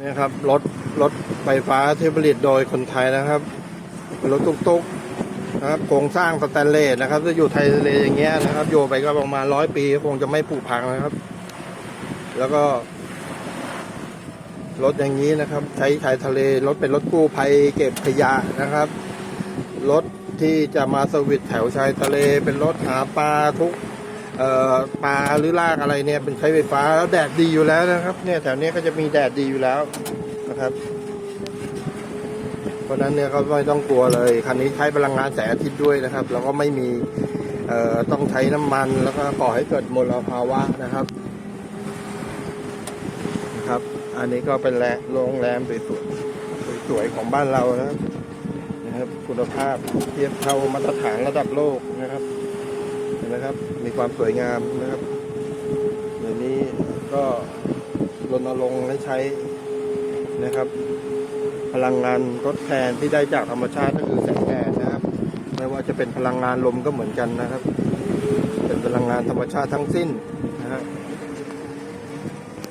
นี่ครับรถรถไฟฟ้าที่ผลิตโดยคนไทยนะครับเป็นรถตุ๊กๆนะครับโครงสร้างสแตนเลสนะครับจะอยู่ไทยทะเลอย่างเงี้ยนะครับโยไปก็ประมาณร้อยปีคงจะไม่ผุพังนะครับ แล้วก็ รถอย่างนี้นะครับ ใช้ชายทะเลรถเป็นรถกู้ภัยเก็บขยะนะครับ รถที่จะมาสวิตแถวชายทะเลเป็นรถหาปลาทุก ปลาหรือลากอะไรเนี่ยเป็นใช้ไฟฟ้าแล้วแดดดีอยู่แล้วนะครับ เนี่ยแถวนี้ก็จะมีแดดดีอยู่แล้วนะครับ เพราะนั้นเนี่ยก็ไม่ต้องกลัวเลยคันนี้ใช้พลังงานแสงอาทิตย์ด้วยนะครับ แล้วก็ไม่มีต้องใช้น้ำมันแล้วก็ก่อให้เกิดมลภาวะนะครับนะครับ อันนี้ก็เป็นแหล่งโรงแรมสวยๆสวยๆของบ้านเรานะครับนะครับ คุณภาพเทียบเท่ามาตรฐานระดับโลกนะครับ นไหมครับ มีความสวยงามนะครับเดี๋ยวนี้ก็รณรงค์ให้ใช้นะครับ พลังงานทดแทนที่ได้จากธรรมชาติก็คือแสงแดดนะครับ ไม่ว่าจะเป็นพลังงานลมก็เหมือนกันนะครับ เป็นพลังงานธรรมชาติทั้งสิ้น